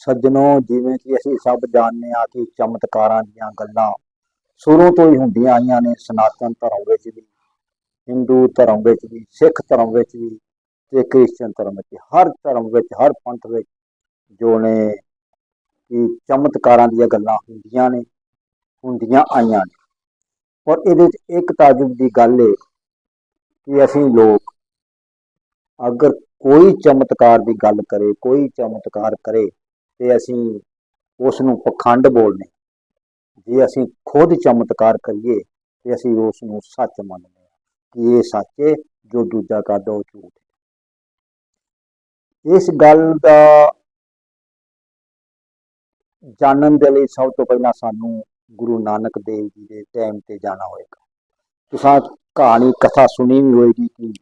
ਸੱਜਣੋ, ਜਿਵੇਂ ਕਿ ਅਸੀਂ ਸਭ ਜਾਣਦੇ ਹਾਂ ਕਿ ਚਮਤਕਾਰਾਂ ਦੀਆਂ ਗੱਲਾਂ ਸ਼ੁਰੂ ਤੋਂ ਹੀ ਹੁੰਦੀਆਂ ਆਈਆਂ ਨੇ, ਸਨਾਤਨ ਧਰਮ ਵਿੱਚ ਵੀ, ਹਿੰਦੂ ਧਰਮ ਵਿੱਚ ਵੀ, ਸਿੱਖ ਧਰਮ ਵਿੱਚ ਵੀ ਤੇ ਕ੍ਰਿਸਚਨ ਧਰਮ ਵਿੱਚ, ਹਰ ਧਰਮ ਵਿੱਚ, ਹਰ ਪੰਥ ਵਿੱਚ ਜੋ ਨੇ ਕਿ ਚਮਤਕਾਰਾਂ ਦੀਆਂ ਗੱਲਾਂ ਹੁੰਦੀਆਂ ਨੇ, ਹੁੰਦੀਆਂ ਆਈਆਂ ਨੇ। ਪਰ ਇਹਦੇ ਵਿੱਚ ਇੱਕ ਤਾਜੁਬ ਦੀ ਗੱਲ ਹੈ ਕਿ ਅਸੀਂ ਲੋਕ ਅਗਰ ਕੋਈ ਚਮਤਕਾਰ ਦੀ ਗੱਲ ਕਰੇ, ਕੋਈ ਚਮਤਕਾਰ ਕਰੇ ਤੇ ਅਸੀਂ ਉਸ ਨੂੰ ਪਖੰਡ ਬੋਲਨੇ ਜੇ ਅਸੀਂ ਖੁਦ ਚਮਤਕਾਰ ਕਰੀਏ, ਤੇ ਅਸੀਂ ਉਸ ਨੂੰ ਸੱਚ ਮੰਨਦੇ ਹਾਂ ਕਿ ਇਹ ਸੱਚ ਹੈ, ਜੋ ਦੂਜਾ ਕਰਦਾ ਉਹ ਝੂਠ ਇਸ ਗੱਲ ਦਾ ਜਾਣਨ ਦੇ ਲਈ ਸਭ ਤੋਂ ਪਹਿਲਾਂ ਸਾਨੂੰ ਗੁਰੂ ਨਾਨਕ ਦੇਵ ਜੀ ਦੇ ਟਾਈਮ ਤੇ ਜਾਣਾ ਹੋਏਗਾ। ਤੁਸੀਂ ਕਹਾਣੀ, ਕਥਾ ਸੁਣੀ ਵੀ ਹੋਏਗੀ ਕਿ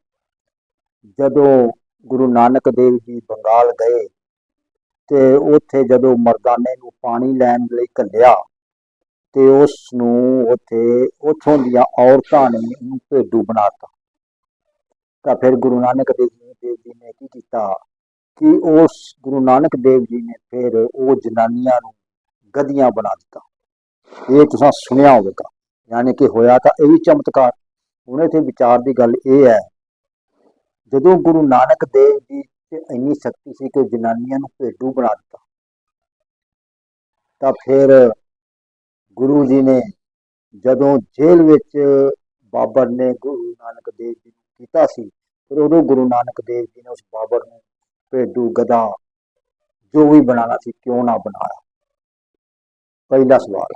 ਜਦੋਂ ਗੁਰੂ ਨਾਨਕ ਦੇਵ ਜੀ ਬੰਗਾਲ ਗਏ ਤੇ ਉੱਥੇ ਜਦੋਂ ਮਰਦਾਨੇ ਨੂੰ ਪਾਣੀ ਲੈਣ ਲਈ ਘੱਲਿਆ ਤੇ ਉਸ ਨੂੰ ਉੱਥੇ, ਉੱਥੋਂ ਦੀਆਂ ਔਰਤਾਂ ਨੇ ਉਹਨੂੰ ਭੇਡੂ ਬਣਾਤਾ ਤਾਂ ਫਿਰ ਗੁਰੂ ਨਾਨਕ ਦੇਵ ਜੀ ਨੇ ਕੀ ਕੀਤਾ ਕਿ ਉਸ ਗੁਰੂ ਨਾਨਕ ਦੇਵ ਜੀ ਨੇ ਫਿਰ ਉਹ ਜਨਾਨੀਆਂ ਨੂੰ ਗਧੀਆਂ ਬਣਾ ਦਿੱਤਾ। ਇਹ ਤੁਸੀਂ ਸੁਣਿਆ ਹੋਵੇਗਾ। ਯਾਨੀ ਕਿ ਹੋਇਆ ਤਾਂ ਇਹ ਵੀ ਚਮਤਕਾਰ। ਹੁਣ ਇੱਥੇ ਵਿਚਾਰ ਦੀ ਗੱਲ ਇਹ ਹੈ, ਜਦੋਂ ਗੁਰੂ ਨਾਨਕ ਦੇਵ ਜੀ ਤੇ ਇੰਨੀ ਸ਼ਕਤੀ ਸੀ ਕਿ ਜਨਾਨੀਆਂ ਨੂੰ ਭੇਡੂ ਬਣਾ ਦਿੱਤਾ। ਤਾਂ ਫਿਰ ਗੁਰੂ ਜੀ ਨੇ ਜਦੋਂ ਜੇਲ੍ਹ ਵਿੱਚ ਬਾਬਰ ਨੇ ਗੁਰੂ ਨਾਨਕ ਦੇਵ ਜੀ ਨੂੰ ਕੀਤਾ ਸੀ, ਫਿਰ ਉਦੋਂ ਗੁਰੂ ਨਾਨਕ ਦੇਵ ਜੀ ਨੇ ਉਸ ਬਾਬਰ ਨੂੰ ਭੇਡੂ, ਗਧਾ ਜੋ ਵੀ ਬਣਾਉਣਾ ਸੀ ਕਿਉਂ ਨਾ ਬਣਾਇਆ? ਪਹਿਲਾ ਸਵਾਲ।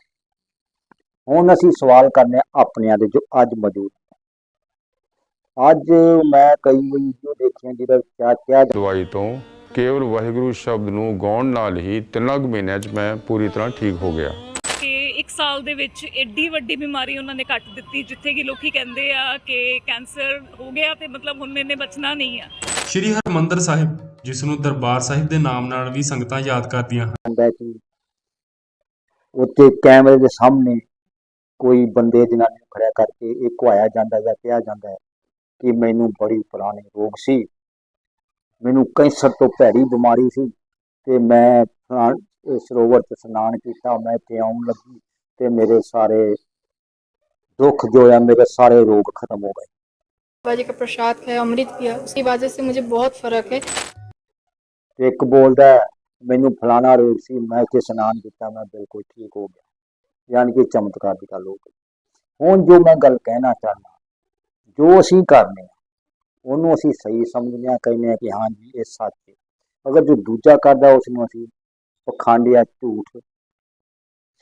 ਹੁਣ ਅਸੀਂ ਸਵਾਲ ਕਰਨੇ ਆਪਣਿਆਂ ਦੇ ਜੋ ਅੱਜ ਮੌਜੂਦ ਅੱਜ ਮੈਂ ਕਈ ਵੀਡੀਓ ਦੇਖੀਆਂ ਜਿਹਦਾ ਕਿਆ ਕਿਹਾ ਦਵਾਈ ਤੋਂ ਕੇਵਲ ਵਾਹਿਗੁਰੂ ਸ਼ਬਦ ਨੂੰ ਗਾਉਣ ਨਾਲ ਹੀ ਤਿੰਨਾਂ ਮਹੀਨਿਆਂ 'ਚ ਮੈਂ ਪੂਰੀ ਤਰ੍ਹਾਂ ਠੀਕ ਹੋ ਗਿਆ। ਕਿ ਇੱਕ ਸਾਲ ਦੇ ਵਿੱਚ ਐਡੀ ਵੱਡੀ ਬਿਮਾਰੀ ਉਹਨਾਂ ਨੇ ਕੱਟ ਦਿੱਤੀ ਜਿੱਥੇ ਕਿ ਲੋਕੀ ਕਹਿੰਦੇ ਆ ਕਿ ਕੈਂਸਰ ਹੋ ਗਿਆ ਤੇ ਮਤਲਬ ਹੁਣ ਮੈਨੇ ਬਚਣਾ ਨਹੀਂ ਆ। ਸ਼੍ਰੀ ਹਰਮੰਦਰ ਸਾਹਿਬ ਜਿਸ ਨੂੰ ਦਰਬਾਰ ਸਾਹਿਬ ਦੇ ਨਾਮ ਨਾਲ ਵੀ ਸੰਗਤਾਂ ਯਾਦ ਕਰਦੀਆਂ ਹਨ। ਜਾਂਦਾ ਉੱਤੇ ਕੈਮਰੇ ਦੇ ਸਾਹਮਣੇ ਕੋਈ ਬੰਦੇ ਜਨਾਨੀ ਨੂੰ ਖੜਿਆ ਕਰਕੇ ਇਹ ਕੁਹਾਇਆ ਜਾਂਦਾ ਜਾਂ ਕਿਹਾ ਜਾਂਦਾ ਹੈ। ਕਿ ਮੈਨੂੰ ਬੜੀ ਪੁਰਾਣੀ ਰੋਗ ਸੀ ਮੈਨੂੰ ਕੈਂਸਰ ਤੋਂ ਭੈੜੀ ਬਿਮਾਰੀ ਸੀ ਤੇ ਮੈਂ ਫਲਾਣ- ਇਹ ਸਰੋਵਰ 'ਚ ਇਸ਼ਨਾਨ ਕੀਤਾ ਮੈਂ ਇੱਥੇ ਆਉਣ ਲੱਗੀ ਤੇ ਮੇਰੇ ਸਾਰੇ ਦੁੱਖ ਜੋ ਹੈ ਮੇਰੇ ਸਾਰੇ ਰੋਗ ਖਤਮ ਹੋ ਗਏ बाबा जी का प्रसाद खाया अमृत पिया उसकी वजह से मुझे बहुत फर्क है ਤੇ ਇੱਕ ਬੋਲਦਾ ਹੈ, ਮੈਨੂੰ ਫਲਾਣਾ ਰੋਗ ਸੀ ਮੈਂ ਇੱਥੇ ਇਸ਼ਨਾਨ ਕੀਤਾ ਮੈਂ ਬਿਲਕੁਲ ਠੀਕ ਹੋ ਗਿਆ ਯਾਨੀ ਕਿ ਚਮਤਕਾਰ ਦੀ ਗੱਲ ਹੋ ਗਈ ਹੁਣ ਜੋ ਮੈਂ ਗੱਲ ਕਹਿਣਾ ਚਾਹੁੰਦਾ ਜੋ ਅਸੀਂ ਕਰਨੇ ਆ ਉਹਨੂੰ ਅਸੀਂ ਸਹੀ ਸਮਝਦੇ ਹਾਂ, ਕਹਿੰਦੇ ਹਾਂ ਕਿ ਹਾਂ ਜੀ, ਇਹ ਸੱਚ ਹੈ। ਅਗਰ ਜੋ ਦੂਜਾ ਕਰਦਾ ਉਸ ਨੂੰ ਅਸੀਂ ਪਖੰਡ ਜਾਂ ਝੂਠ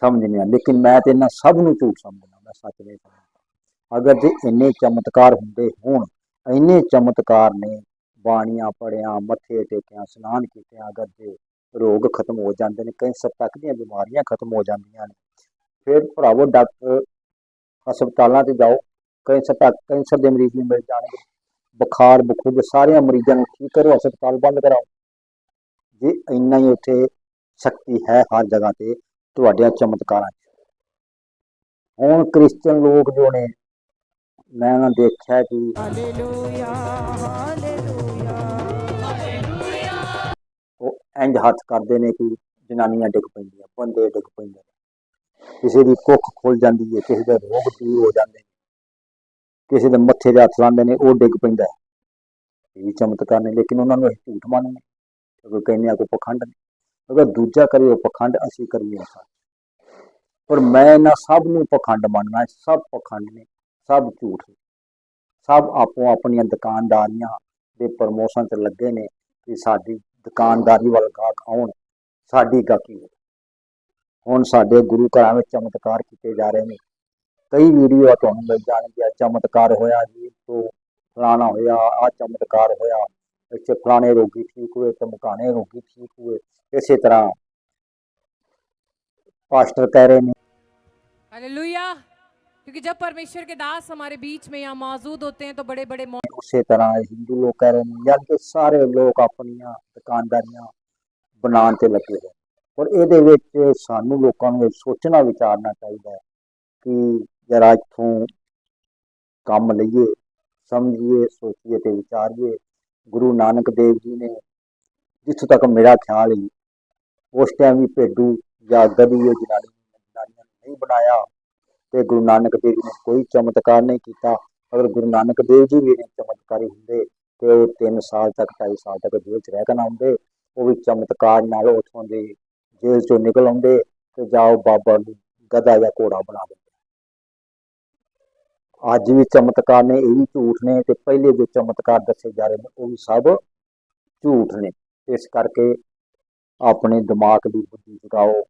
ਸਮਝਦੇ ਹਾਂ। ਲੇਕਿਨ ਮੈਂ ਤੇ ਇਹਨਾਂ ਸਭ ਨੂੰ ਝੂਠ ਸਮਝਦਾ ਮੈਂ ਸੱਚ ਨਹੀਂ ਸਮਝਦਾ। ਅਗਰ ਜੇ ਇੰਨੇ ਚਮਤਕਾਰ ਹੁੰਦੇ ਹੋਣ, ਇੰਨੇ ਚਮਤਕਾਰ ਨੇ, ਬਾਣੀਆਂ ਪੜਿਆ ਮੱਥੇ ਟੇਕਿਆ, ਇਸ਼ਨਾਨ ਕੀਤਿਆਂ ਅਗਰ ਜੇ ਰੋਗ ਖਤਮ ਹੋ ਜਾਂਦੇ ਨੇ ਕੈਂਸਰ ਤੱਕ ਦੀਆਂ ਬਿਮਾਰੀਆਂ ਖਤਮ ਹੋ ਜਾਂਦੀਆਂ ਨੇ, ਫਿਰ ਭਰਾਵੋ ਡਾਕਟਰ ਹਸਪਤਾਲਾਂ ਤੇ ਜਾਓ ਕੈਂਸਰ ਤੱਕ ਕੈਂਸਰ ਦੇ ਮਰੀਜ਼ ਵੀ ਮਿਲ ਜਾਣਗੇ। ਬੁਖਾਰ ਬਖੂਰ ਦੇ ਸਾਰਿਆਂ ਮਰੀਜ਼ਾਂ ਨੂੰ ਠੀਕ ਕਰੋ, ਹਸਪਤਾਲ ਬੰਦ ਕਰਾਓ। ਜੇ ਇੰਨਾ ਹੀ ਉੱਥੇ ਸ਼ਕਤੀ ਹੈ ਹਰ ਜਗ੍ਹਾ ਤੇ, ਤੁਹਾਡਿਆਂ ਚਮਤਕਾਰਾਂ 'ਚ। ਹੁਣ ਕ੍ਰਿਸਚਨ ਲੋਕ ਜੋ ਨੇ, ਮੈਂ ਉਹਨਾਂ ਦੇਖਿਆ ਕਿ ਉਹ ਇੰਜ ਹੱਥ ਕਰਦੇ ਨੇ ਕਿ ਜਨਾਨੀਆਂ ਡਿੱਗ ਪੈਂਦੀਆਂ, ਬੰਦੇ ਡਿੱਗ ਪੈਂਦੇ ਨੇ। ਕਿਸੇ ਦੀ ਕੁੱਖ ਖੁੱਲ ਜਾਂਦੀ ਹੈ ਕਿਸੇ ਦੇ ਰੋਗ ਦੂਰ ਹੋ ਜਾਂਦੇ ਨੇ। ਕਿਸੇ ਦੇ ਮੱਥੇ ਦੇ ਹੱਥ ਲਾਉਂਦੇ ਨੇ, ਉਹ ਡਿੱਗ ਪੈਂਦਾ ਹੈ। ਇਹ ਵੀ ਚਮਤਕਾਰ ਨੇ, ਲੇਕਿਨ ਉਹਨਾਂ ਨੂੰ ਅਸੀਂ ਝੂਠ ਮੰਨਦੇ ਕਿਉਂਕਿ ਕਹਿੰਦੇ ਆ ਕੋਈ ਪਖੰਡ ਨੇ, ਅਗਰ ਦੂਜਾ ਕਰੇ ਉਹ ਪਖੰਡ ਅਸੀਂ ਕਰੀਏ ਉਹ ਪਰ ਮੈਂ ਇਹਨਾਂ ਸਭ ਨੂੰ ਪਖੰਡ ਮੰਨਣਾ ਸਭ ਪਖੰਡ ਨੇ, ਸਭ ਝੂਠ ਨੇ। ਸਭ ਆਪੋ ਆਪਣੀਆਂ ਦੁਕਾਨਦਾਰੀਆਂ ਦੇ ਪ੍ਰਮੋਸ਼ਨ 'ਚ ਲੱਗੇ ਨੇ ਕਿ ਸਾਡੀ ਦੁਕਾਨਦਾਰੀ ਵੱਲ ਗਾਹਕ ਆਉਣ, ਸਾਡੀ ਗਾਹਕੀ ਹੋਵੇ ਹੁਣ ਸਾਡੇ ਗੁਰੂ ਘਰਾਂ ਵਿੱਚ ਚਮਤਕਾਰ ਕੀਤੇ ਜਾ ਰਹੇ ਨੇ। ਕਈ ਵੀਡੀਓ ਤੁਹਾਨੂੰ ਮਿਲ ਜਾਣਗੀਆਂ ਚਮਤਕਾਰ ਹੋਇਆ ਜੀ ਤੋਂ ਫਲਾਣਾ ਹੋਇਆ ਆ ਚਮਤਕਾਰ ਹੋਇਆ ਇੱਥੇ ਫਲਾਣੇ ਰੋਗੀ ਠੀਕ ਹੋਏ ਧਮਕਾਣੇ ਰੋਗੀ ਠੀਕ ਹੋਏ ਇਸੇ ਤਰ੍ਹਾਂ ਪਾਸਟਰ ਕਹਿ ਰਹੇ ਨੇ हालेलुया क्योंकि जब परमेश्वर के दास हमारे बीच में यहाँ मौजूद होते हैं तो बड़े बड़े मौ- ਉਸੇ ਤਰ੍ਹਾਂ ਹਿੰਦੂ ਲੋਕ ਕਹਿ ਰਹੇ ਨੇ ਜਦ ਕਿ ਸਾਰੇ ਲੋਕ ਆਪਣੀਆਂ ਦੁਕਾਨਦਾਰੀਆਂ ਬਣਾਉਣ ਤੇ ਲੱਗੇ ਹੋਏ ਪਰ ਇਹਦੇ ਵਿੱਚ ਸਾਨੂੰ ਲੋਕਾਂ ਨੂੰ ਇਹ ਸੋਚਣਾ ਵਿਚਾਰਨਾ ਚਾਹੀਦਾ ਹੈ ਕਿ ਜਰਾ ਇੱਥੋਂ ਕੰਮ ਲਈਏ, ਸਮਝੀਏ, ਸੋਚੀਏ ਤੇ ਵਿਚਾਰੀਏ। ਗੁਰੂ ਨਾਨਕ ਦੇਵ ਜੀ ਨੇ ਜਿੱਥੋਂ ਤੱਕ ਮੇਰਾ ਖਿਆਲ ਹੈ ਉਸ ਟਾਈਮ ਵੀ ਭੇਡੂ ਜਾਂ ਗਧੀ ਇਹ ਜਨਾਨੀ ਜਨਾਨੀਆਂ ਨੂੰ ਨਹੀਂ ਬਣਾਇਆ ਤੇ ਗੁਰੂ ਨਾਨਕ ਦੇਵ ਜੀ ਨੇ ਕੋਈ ਚਮਤਕਾਰ ਨਹੀਂ ਕੀਤਾ। ਅਗਰ ਗੁਰੂ ਨਾਨਕ ਦੇਵ ਜੀ ਵੀ ਚਮਤਕਾਰੀ ਹੁੰਦੇ ਤੇ ਉਹ 3 ਸਾਲ ਤੱਕ 2.5 ਸਾਲ ਤੱਕ ਜੇਲ੍ਹ 'ਚ ਰਹਿ ਕੇ ਨਾ ਆਉਂਦੇ, ਉਹ ਵੀ ਚਮਤਕਾਰ ਨਾਲ ਉੱਥੋਂ ਦੇ ਜੇਲ੍ਹ 'ਚੋਂ ਨਿਕਲ ਆਉਂਦੇ ਤੇ ਜਾਓ ਬਾਬਾ ਨੂੰ ਗਧਾ ਜਾਂ ਘੋੜਾ ਬਣਾ ਦਿੰਦੇ। ਅੱਜ ਵੀ ਚਮਤਕਾਰ ਨੇ, ਇਹ ਵੀ ਝੂਠ ਨੇ ਤੇ ਪਹਿਲੇ ਜੋ ਚਮਤਕਾਰ ਦੱਸੇ ਜਾ ਰਹੇ ਨੇ, ਉਹ ਵੀ ਸਭ ਝੂਠ ਨੇ। ਇਸ ਕਰਕੇ ਆਪਣੇ ਦਿਮਾਗ ਦੀ ਬੁੱਧੀ ਜਗਾਓ,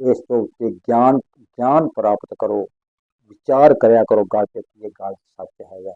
ਇਸ ਤੋਂ ਉੱਤੇ ਗਿਆਨ ਗਿਆਨ ਪ੍ਰਾਪਤ ਕਰੋ, ਵਿਚਾਰ ਕਰਿਆ ਕਰੋ, ਗੱਲ ਤੇ ਕੀ ਇਹ ਗੱਲ ਸੱਚ ਹੈ ਜਾਂ